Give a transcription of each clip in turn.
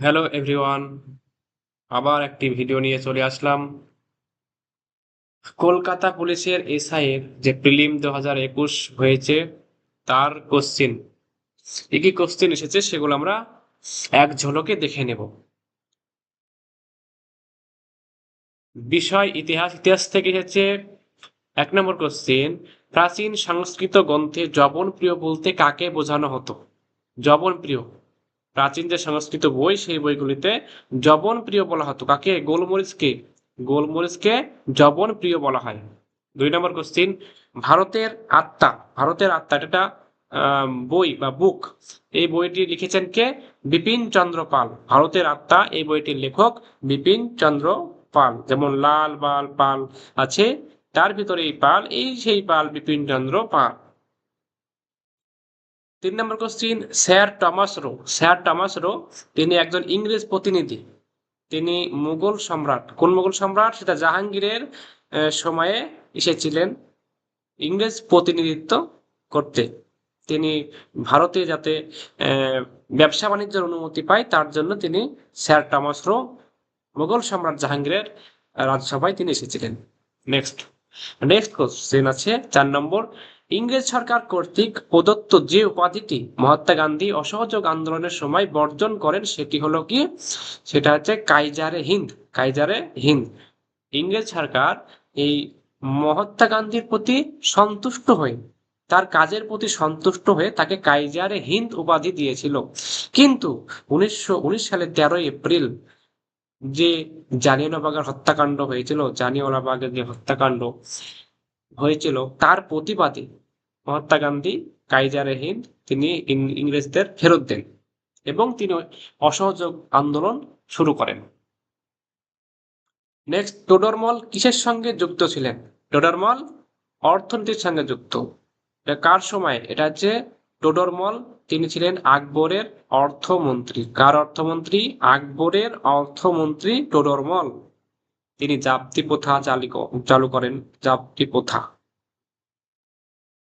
Hello everyone আবার একটি video নিয়ে চলে আসলাম। কলকাতা পুলিশের এসআই এর যে প্রিলিম দু হাজার একুশ হয়েছে, তার কোশ্চিন কি কি কোশ্চিন এসেছে সেগুলো আমরা এক ঝলকে দেখে নেব। বিষয়, ইতিহাস ইতিহাস থেকে এসেছে এক নম্বর কোশ্চেন প্রাচীন সংস্কৃত গ্রন্থে জবনপ্রিয় বলতে কাকে বোঝানো হতো? জবনপ্রিয় প্রাচীন যে সংস্কৃত বই, সেই বইগুলিতে জবন প্রিয় বলা হতো। কাকে? গোলমরিচকে। গোলমরিচকে জবন প্রিয় বলা হয়। দুই নম্বর কোশ্চিন ভারতের আত্মা। ভারতের আত্মা, এটা বই বা বুক এই বইটি লিখেছেন কে? বিপিন চন্দ্র পাল। ভারতের আত্মা, এই বইটির লেখক বিপিন চন্দ্র পাল। যেমন লাল, বাল, পাল আছে। তার ভিতরে এই পাল, এই সেই পাল বিপিন চন্দ্র পাল তিন নম্বর question sir Thomas Roe. Sir Thomas Roe, তিনি একজন ইংরেজ প্রতিনিধি। তিনি মুঘল সম্রাট। কোন মুঘল সম্রাট? সেটা জাহাঙ্গীরের সময়ে এসেছিলেন ইংরেজ প্রতিনিধিত্ব করতে। তিনি ভারতে যাতে ব্যবসা বাণিজ্যের অনুমতি পায়, তার জন্য তিনি স্যার টমাস রো, মুঘল সম্রাট জাহাঙ্গীরের রাজসভায় তিনি এসেছিলেন। নেক্সট নেক্সট কোশ্চেন আছে, চার নম্বর, ইংরেজ সরকার কর্তৃক প্রদত্ত যে উপাধিটি মহাত্মা গান্ধী অসহযোগ আন্দোলনের সময় বর্জন করেন সেটি হলো কি? সেটা হচ্ছে কাইজারে হিন্দ কাইজারে হিন্দ। ইংরেজ সরকার এই মহাত্মা গান্ধীর প্রতি সন্তুষ্ট হয়ে, তার কাজের প্রতি সন্তুষ্ট হয়ে তাকে কাইজারে হিন্দ উপাধি দিয়েছিল। কিন্তু উনিশশো, উনিশ সালের তেরোই এপ্রিল যে জালিয়ানবাগের হত্যাকাণ্ড হয়েছিল জালিয়ানবাগের যে হত্যাকাণ্ড হয়েছিল, তার প্রতিবাদে মহাত্মা গান্ধী, কাইজারে হিন্দ, তিনি ইংরেজদের ফেরত দেন এবং তিনি অসহযোগ আন্দোলন শুরু করেন। নেক্সট টোডরমল কিসের সঙ্গে যুক্ত ছিলেন? টোডরমল অর্থনীতির সঙ্গে যুক্ত। কার সময়? এটা হচ্ছে টোডরমল তিনি ছিলেন আকবরের অর্থমন্ত্রী। কার অর্থমন্ত্রী? আকবরের অর্থমন্ত্রী টোডরমল তিনি জাপ্তি প্রথা চালু করেন, জাপ্তি প্রথা।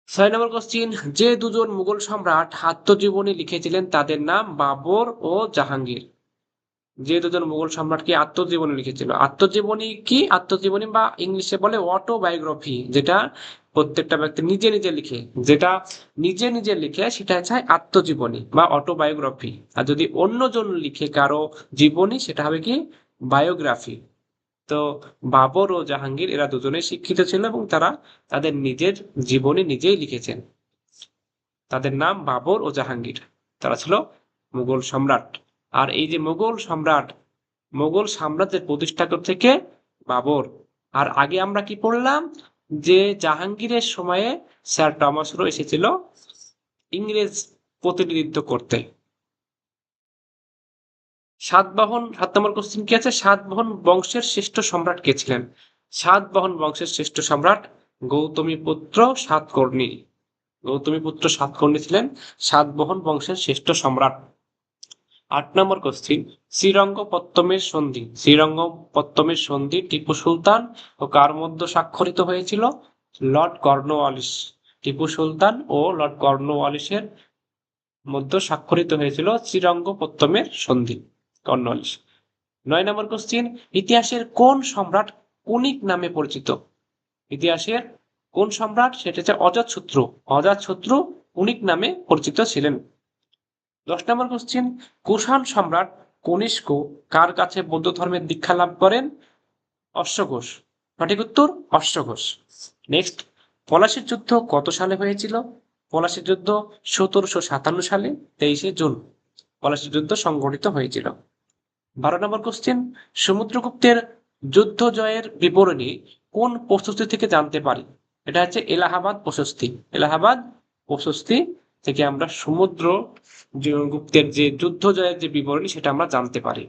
ছয় নম্বর কোশ্চিন যে দুজন মুঘল সম্রাট আত্মজীবনী লিখেছিলেন তাদের নাম বাবর ও জাহাঙ্গীর। যে দুজন মুঘল সম্রাট কি আত্মজীবনী লিখেছিল? আত্মজীবনী কি? আত্মজীবনী বা ইংলিশে বলে অটোবায়োগ্রাফি যেটা প্রত্যেকটা ব্যক্তি নিজে নিজে লিখে, যেটা নিজে নিজে লিখে সেটা হচ্ছে আত্মজীবনী বা অটোবায়োগ্রাফি আর যদি অন্যজন লিখে কারও জীবনী, সেটা হবে কি? বায়োগ্রাফি তো বাবর ও জাহাঙ্গীর, এরা দুজনেই শিক্ষিত ছিল এবং তারা তাদের নিজের জীবনী নিজেই লিখেছেন। তাদের নাম বাবর ও জাহাঙ্গীর। তারা ছিল মুঘল সম্রাট। আর এই যে মুঘল সম্রাট, মুঘল সাম্রাজ্যের প্রতিষ্ঠাতা থেকে বাবর। আর আগে আমরা কি পড়লাম? যে জাহাঙ্গীরের সময়ে স্যার টমাস রো এসেছিল ইংরেজ প্রতিনিধিত্ব করতে। সাতবাহন সাত নম্বর কোশ্চিন কি আছে? সাতবাহন বংশের শ্রেষ্ঠ সম্রাট কে ছিলেন? সাতবাহন বংশের শ্রেষ্ঠ সম্রাট গৌতমী পুত্র সাতকর্ণী। গৌতমী পুত্র সাতকর্ণী ছিলেন। সাতবাহন বংশের শ্রেষ্ঠ সম্রাট। আট নম্বর কোশ্চিন শ্রীরঙ্গপত্তমের সন্ধি। শ্রীরঙ্গপত্তমের সন্ধি টিপু সুলতান ও কার মধ্যে স্বাক্ষরিত হয়েছিল? লর্ড কর্নওয়ালিস টিপু সুলতান ও লর্ড কর্নওয়ালিসের মধ্যে স্বাক্ষরিত হয়েছিল শ্রীরঙ্গপত্তমের সন্ধি কর্নওয়ালিস নয় নম্বর কোশ্চিন ইতিহাসের কোন সম্রাট কুনিক নামে পরিচিত? ইতিহাসের কোন সম্রাট? সেটা হচ্ছে অজাতশত্রু। অজাতশত্রু কুনিক নামে পরিচিত ছিলেন। দশ নম্বর কোশ্চিন কুষাণ সম্রাট কনিষ্ক কার কাছে বৌদ্ধ ধর্মের দীক্ষা লাভ করেন? অশ্বঘোষ। সঠিক উত্তর, অশ্বঘোষ। নেক্সট পলাশির যুদ্ধ কত সালে হয়েছিল? পলাশির যুদ্ধ সতেরোশো সাতান্ন সালে, তেইশে জুন। পলাশির যুদ্ধ সংঘটিত হয়েছিল। বারো নম্বর কোশ্চেন সমুদ্রগুপ্তের যুদ্ধ জয়ের বিবরণী কোন প্রশস্তি থেকে জানতে পারি? এটা হচ্ছে এলাহাবাদ প্রশস্তি। এলাহাবাদ প্রশস্তি থেকে আমরা সমুদ্র গুপ্তের যে যুদ্ধ জয়ের যে বিবরণী, সেটা আমরা জানতে পারি।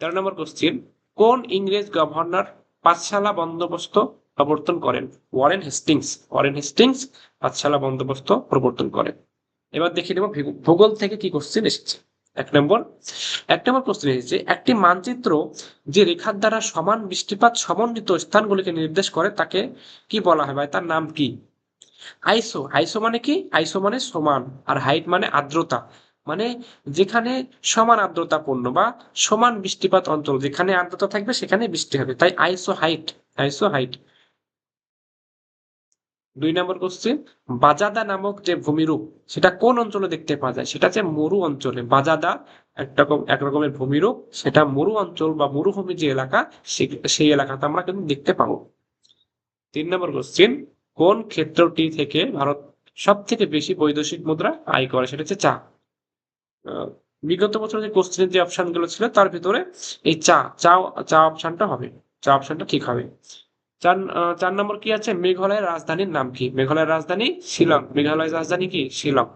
তেরো নম্বর কোশ্চেন কোন ইংরেজ গভর্নর পাঠশালা বন্দোবস্ত প্রবর্তন করেন? Warren Hastings. ওয়ারেন হেস্টিংস পাঠশালা বন্দোবস্ত প্রবর্তন করেন। এবার দেখে নেব ভূগোল থেকে কি কোশ্চেন এসেছে। এক নম্বর এক নম্বর প্রশ্ন এসেছে, একটি মানচিত্র যে রেখার দ্বারা সমান বৃষ্টিপাত সমন্বিত স্থানগুলিকে নির্দেশ করে, তাকে কি বলা হয় বা তার নাম কি? আইসো আইসো মানে কি? আইসো মানে সমান, আর হাইট মানে আর্দ্রতা। মানে যেখানে সমান আর্দ্রতাপূর্ণ বা সমান বৃষ্টিপাত অঞ্চল, যেখানে আর্দ্রতা থাকবে সেখানে বৃষ্টি হবে। তাই আইসো হাইট আইসো হাইট। দুই নম্বর কোশ্চেন বাজাদা নামক যে ভূমিরূপ, সেটা কোন অঞ্চলে দেখতে পাওয়া যায়? সেটা হচ্ছে মরু অঞ্চলে। বাজাদা একটা রকম, এক রকমের ভূমিরূপ, সেটা মরু অঞ্চল বা মরুভূমি যে এলাকা সেই এলাকাতে আমরা কিন্তু দেখতে পাবো। তিন নম্বর কোশ্চেন কোন ক্ষেত্রটি থেকে ভারত সব থেকে বেশি বৈদেশিক মুদ্রা আয় করে? সেটা হচ্ছে চা। বিগত বছর যে কোশ্চেনের যে অপশনগুলো ছিল, তার ভিতরে এই চা চা চা অপশনটা হবে। চা অপশনটা ঠিক হবে। চার চার নম্বর কি আছে? মেঘালয়ের রাজধানীর নাম কি? মেঘালয়ের রাজধানী শিলং। মেঘালয়ের রাজধানী কি? শিলং।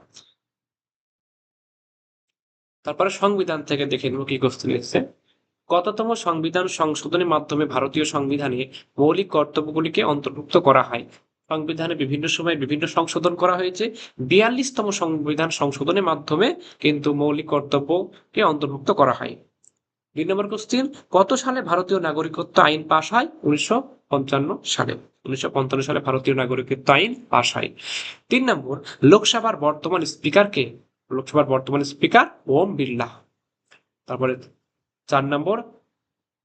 তারপরে সংবিধান থেকে দেখে নেব কি কোশ্চেন এসছে কততম সংবিধান সংশোধনের মাধ্যমে ভারতীয় সংবিধানে মৌলিক কর্তব্যগুলিকে অন্তর্ভুক্ত করা হয়? সংবিধানে বিভিন্ন সময় বিভিন্ন সংশোধন করা হয়েছে। বিয়াল্লিশতম সংবিধান সংশোধনের মাধ্যমে কিন্তু মৌলিক কর্তব্যকে অন্তর্ভুক্ত করা হয়। দুই নম্বর কোশ্চেন কত সালে ভারতীয় নাগরিকত্ব আইন পাশ হয়? উনিশশো পঞ্চান্ন সালে। উনিশশো পঞ্চান্ন সালে ভারতীয় নাগরিকত্ব আইন পাশ হয়। তিন নম্বর, লোকসভার বর্তমান স্পিকারকে লোকসভার বর্তমান স্পিকার ওম বিড়লা। তারপরে চার নম্বর,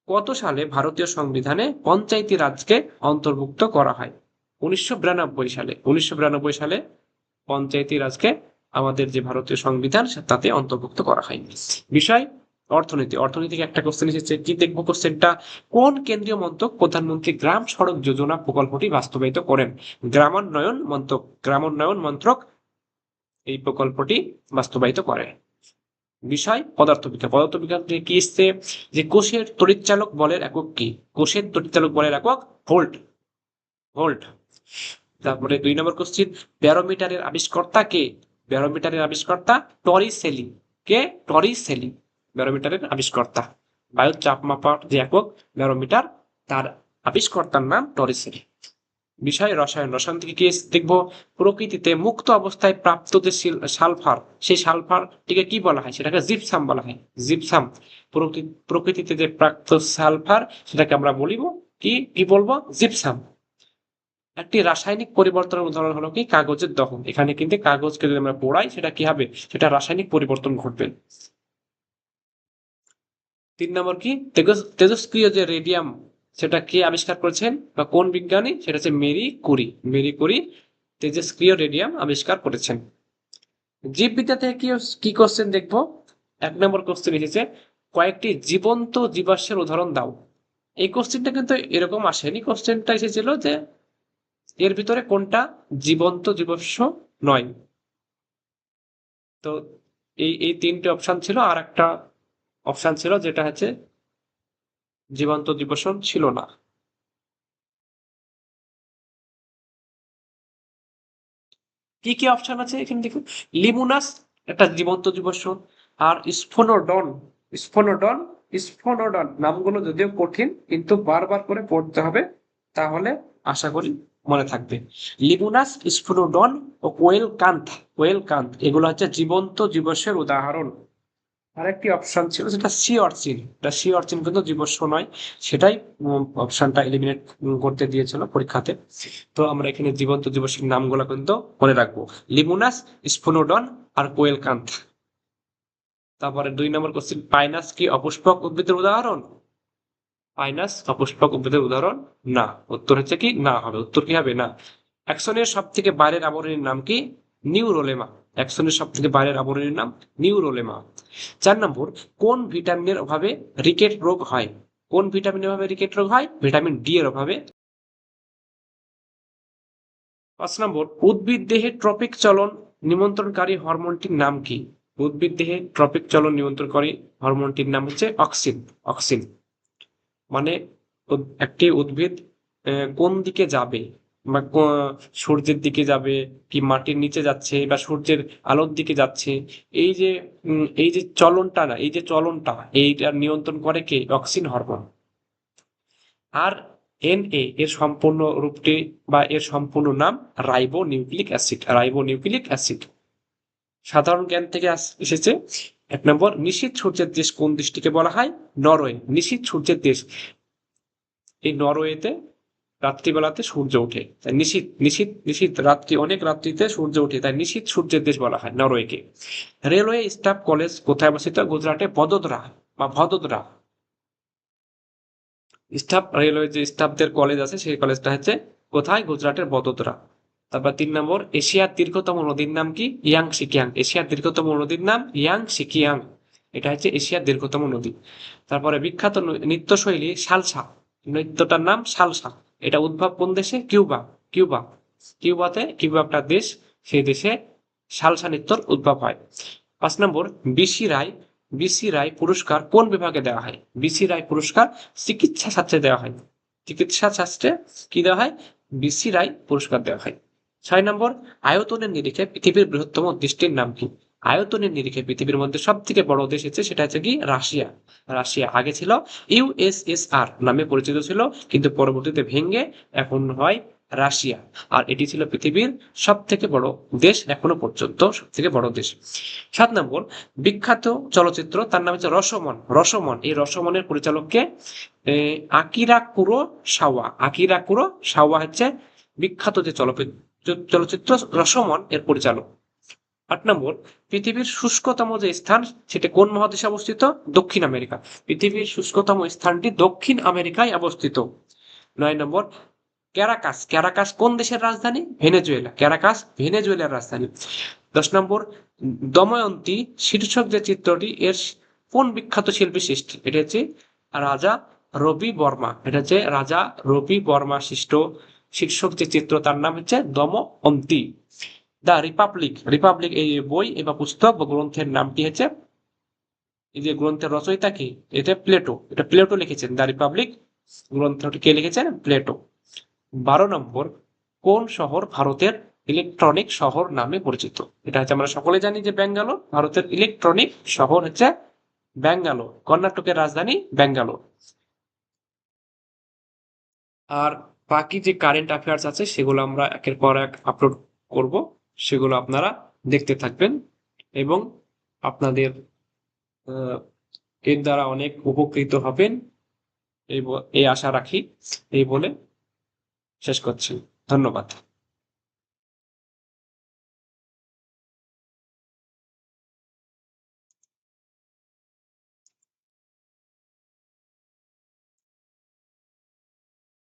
কত সালে ভারতীয় সংবিধানে পঞ্চায়েতি রাজকে অন্তর্ভুক্ত করা হয়? উনিশশো বিরানব্বই সালে, উনিশশো বিরানব্বই সালে পঞ্চায়েতি রাজকে আমাদের যে ভারতীয় সংবিধান তাতে অন্তর্ভুক্ত করা হয়নি। বিষয়, অর্থনীতি। অর্থনীতিকে একটা কোশ্চেন এসেছে কি দেখব কোশ্চেনটা কোন কেন্দ্রীয় মন্ত্রক প্রধানমন্ত্রী গ্রাম সড়ক যোজনা প্রকল্পটি বাস্তবায়িত করেন? গ্রামোন্নয়ন মন্ত্রক গ্রামোন্নয়ন মন্ত্রক এই প্রকল্পটি বাস্তবায়িত করে। বিষয়, পদার্থবিজ্ঞান। পদার্থবিজ্ঞান থেকে কি এসছে? যে কোষের তড়িৎচালক বলের একক কি? কোষের তড়িৎচালক বলের একক ভোল্ট। ভোল্ট। তারপরে দুই নম্বর কোশ্চিন ব্যারোমিটারের আবিষ্কর্তা কে ব্যারোমিটারের আবিষ্কর্তা টরিসেলি কে? টরিসেলি ব্যারোমিটারের আবিষ্কর্তা। বায়ুর চাপ মাপার যে একক ব্যারোমিটার, তার আবিষ্কর্তার নাম টরিসেলি বিষয় রসায়ন রসায়ন থেকে কি দেখব? প্রকৃতিতে মুক্ত অবস্থায় প্রাপ্ত যে সালফার, সেই সালফারটিকে কি বলা হয়? সেটাকে জিপসাম বলা হয়। জিপসাম। প্রকৃতি- প্রকৃতিতে যে প্রাপ্ত সালফার, সেটাকে আমরা বলিব কি কি বলব? জিপসাম। একটি রাসায়নিক পরিবর্তনের উদাহরণ হলো কি? কাগজের দহন। এখানে কিন্তু কাগজকে যদি আমরা পোড়াই, সেটা কি হবে? সেটা রাসায়নিক পরিবর্তন ঘটবে। তিন নম্বর কি? তেজস- তেজস্ক্রিয় যে রেডিয়াম, সেটা কে আবিষ্কার করেছেন বা কোন বিজ্ঞানী? সেটা হচ্ছে মেরি কুরি। মেরি কুরি তেজস্ক্রিয় রেডিয়াম আবিষ্কার করেছেন। জীববিদ্যা থেকে কি কি কোশ্চেন দেখব? এক নম্বর কোশ্চেন এসেছে, কয়েকটি জীবন্ত জীবাশ্মের উদাহরণ দাও। এই কোশ্চেনটা কিন্তু এরকম আসেনি। কোশ্চেনটা এসেছিল যে এর ভিতরে কোনটা? জীবন্ত জীবাশ্ম নয়। তো এই এই তিনটে অপশন ছিল আর একটা অপশন ছিল যেটা হচ্ছে জীবন্ত জীবাশ্ম ছিল না। কি কি অপশন আছে এখানে দেখুন? লিমুনাস, একটা জীবন্ত জীবাশ্ম আর স্ফোনোডন স্ফোনোডন স্ফোনোডন, নামগুলো যদিও কঠিন, কিন্তু বারবার করে পড়তে হবে, তাহলে আশা করি মনে থাকবে। লিমুনাস স্ফোনোডন ও কোয়েল কান্ত কোয়েল কান্ত এগুলো হচ্ছে জীবন্ত জীবাশ্মের উদাহরণ। আরেকটি অপশন ছিল, সেটা সি অর্চিন। এটা সি অর্চিন কিন্তু জীবাশ্ম নয়, সেটাই অপশনটা এলিমিনেট করতে দিয়েছিল পরীক্ষাতে। তো আমরা এখানে জীবন্ত জীবাশ্মের নামগুলো কিন্তু মনে রাখব। লিমুনাস স্ফোনোডন আর কোয়েল কান্ত তারপরে দুই নম্বর কোশ্চেন পাইনাস কি অপুষ্পক উদ্ভিদের উদাহরণ? পাইনাস অপুষ্পক উদ্ভিদের উদাহরণ, না। উত্তর হচ্ছে কি, না হবে। উত্তর কি হবে? না। অ্যাকশনের সব থেকে বাইরের আবরণীর নাম কি? নিউরোলেমা। অ্যাকশনের সব থেকে বাইরের আবরণীর নাম নিউরোলেমা। চার নম্বর, কোন ভিটামিনের অভাবে রিকেট রোগ হয়? কোন ভিটামিনের অভাবে রিকেট রোগ হয়? ভিটামিন ডি এর অভাবে। পাঁচ নম্বর, উদ্ভিদ দেহে ট্রপিক চলন নিমন্ত্রণকারী হরমোনটির নাম কি? উদ্ভিদ দেহে ট্রপিক চলন নিয়ন্ত্রণকারী হরমোনটির নাম হচ্ছে অক্সিন। অক্সিন। মানে একটি উদ্ভিদ কোন দিকে যাবে? বা সূর্যের দিকে যাবে কি মাটির নিচে যাচ্ছে বা সূর্যের আলোর দিকে যাচ্ছে? এই যে এই যে চলনটা না, এই যে চলনটা, এইটা নিয়ন্ত্রণ করে কে? Auxin hormone. R N A এর সম্পূর্ণ রূপটি বা এর সম্পূর্ণ নাম ribonucleic acid ribonucleic acid. সাধারণ জ্ঞান থেকে এসেছে। এক নম্বর নিশীথ সূর্যের দেশ কোন দেশটিকে বলা হয়? নরওয়ে। নিশীথ সূর্যের দেশ। এই নরওয়েতে রাত্রিবেলাতে সূর্য ওঠে। তাই নিশীত নিশীত নিশীত রাত্রি, অনেক রাত্রিতে সূর্য ওঠে। তাই নিশীত সূর্যের দেশ বলা হয় নরওয়েকে। রেলওয়ে স্টাফ কলেজ কোথায় অবস্থিত? গুজরাটে বদোদরা বা ভদোদরা। স্টাফ, রেলওয়ে যে স্টাফদের কলেজ আছে, সেই কলেজটা হচ্ছে কোথায়? গুজরাটের বদোদরা। তারপর তিন নম্বর, এশিয়ার দীর্ঘতম নদীর নাম কি? ইয়াং সিকিয়াং এশিয়ার দীর্ঘতম নদীর নাম ইয়াং সিকিয়াং এটা হচ্ছে এশিয়ার দীর্ঘতম নদী। তারপরে বিখ্যাত নৃত্যশৈলী সালসা। নৃত্যটার নাম সালসা। এটা উদ্ভব কোন দেশে? কিউবা। কিউবা। কিউবাতে কিউবা একটা দেশ, সেই দেশে সালসা নৃত্যর উদ্ভব হয়। পাঁচ নম্বর বিসি রায়। বিসি রায় পুরস্কার কোন বিভাগে দেওয়া হয়? বিসি রায় পুরস্কার চিকিৎসা শাস্ত্রে দেওয়া হয়। চিকিৎসা শাস্ত্রে কি দেওয়া হয়? বিসি রায় পুরস্কার দেওয়া হয়। ছয় নম্বর, আয়তনের নিরিখে পৃথিবীর বৃহত্তম দেশটির নাম কি? আয়তনের নিরিখে পৃথিবীর মধ্যে সব থেকে বড় দেশ হচ্ছে, সেটা হচ্ছে কি? রাশিয়া। রাশিয়া আগে ছিল ইউএসএসআর নামে পরিচিত ছিল, কিন্তু পরবর্তীতে ভেঙে এখন হয় রাশিয়া। আর এটি ছিল পৃথিবীর সব থেকে বড় দেশ এখনও পর্যন্ত সব থেকে বড় দেশ। সাত নম্বর, বিখ্যাত চলচ্চিত্র, তার নাম হচ্ছে রসমন। রসমন, এই রসমনের পরিচালককে Akira Kurosawa Akira Kurosawa হচ্ছে বিখ্যাত যে চলচ্চিত্র চলচ্চিত্র রসমন এর পরিচালক। আট নম্বর, পৃথিবীর শুষ্কতম যে স্থান, সেটা কোন মহাদেশে অবস্থিত? দক্ষিণ আমেরিকা। পৃথিবীর শুষ্কতম স্থানটি দক্ষিণ আমেরিকায় অবস্থিত। নয় নম্বর, ক্যারাকাস। ক্যারাকাস কোন দেশের রাজধানী? ভেনেজুয়েলা। ক্যারাকাস ভেনেজুয়েলার রাজধানী। দশ নম্বর, দময়ন্তী শীর্ষক যে চিত্রটি, এর কোন বিখ্যাত শিল্পী সৃষ্টি? এটা হচ্ছে রাজা রবি বর্মা। এটা হচ্ছে রাজা রবি বর্মা সৃষ্ট শীর্ষক যে চিত্র, তার নাম হচ্ছে দময়ন্তী। দ্য রিপাবলিক রিপাবলিক এই বই এবং পুস্তক বা গ্রন্থের নামটি হচ্ছে, এই যে গ্রন্থের রচয়িতা কি? এটা প্লেটো। এটা প্লেটো লিখেছেন। দ্য রিপাবলিক গ্রন্থটি কে লিখেছেন? প্লেটো। বারো নম্বর, কোন শহর ভারতের ইলেকট্রনিক শহর নামে পরিচিত? এটা হচ্ছে আমরা সকলে জানি যে ব্যাঙ্গালোর, ভারতের ইলেকট্রনিক শহর হচ্ছে ব্যাঙ্গালোর, কর্ণাটকের রাজধানী ব্যাঙ্গালোর। আর বাকি যে কারেন্ট অ্যাফেয়ার্স আছে, সেগুলো আমরা একের পর এক আপলোড করব। সেগুলো আপনারা দেখতে থাকবেন এবং আপনাদের এর দ্বারা অনেক উপকৃত হবেন। এই আশা রাখি, এই বলে শেষ করছি। ধন্যবাদ।